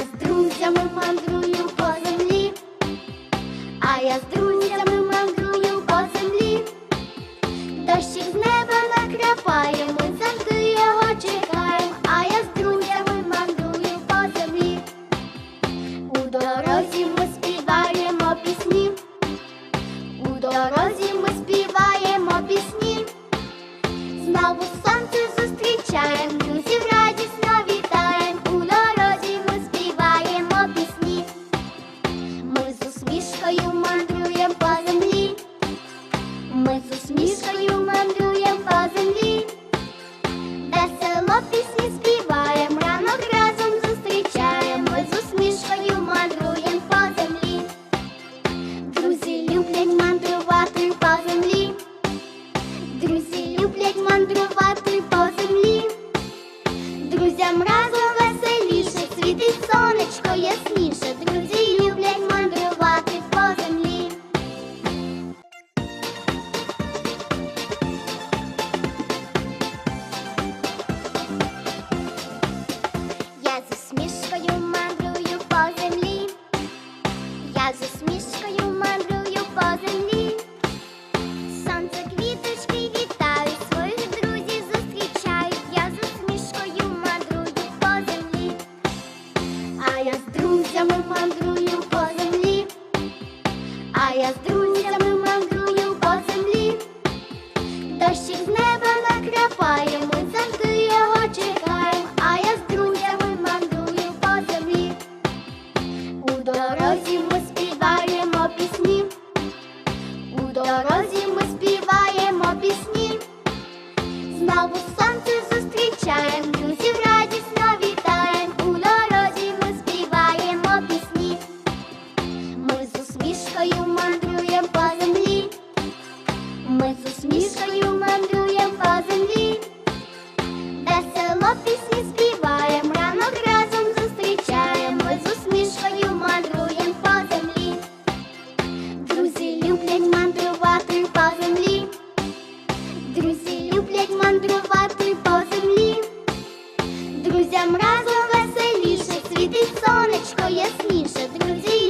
з друзями мандрую по землі, а я з друзями. Усмішкою мандруєм по землі. Ми з усмішкою мандруєм по землі. Весело пісні співаєм, ранок разом зустрічаєм. Ми з усмішкою мандруєм по землі. Друзі люблять мандрувати по землі. Друзі люблять мандрувати по землі. Друзям разом друзями мандрую по землі, а я з друзями мандрую по землі, дощик з неба накрапає, ми завжди його чекаємо, а я з друзями мандрую по землі. У дорозі ми співаємо пісні, у дорозі ми співаємо пісні, знову Смішкою мандрюєм по землі, весело пісні співаєм, ранок разом зустрічаєм, ми з усмішкою мандруєм по землі. Друзі люблять мандрувати по землі. Друзі люблять мандрувати по землі. Друзям разом веселіше, світить сонечко ясніше, друзі.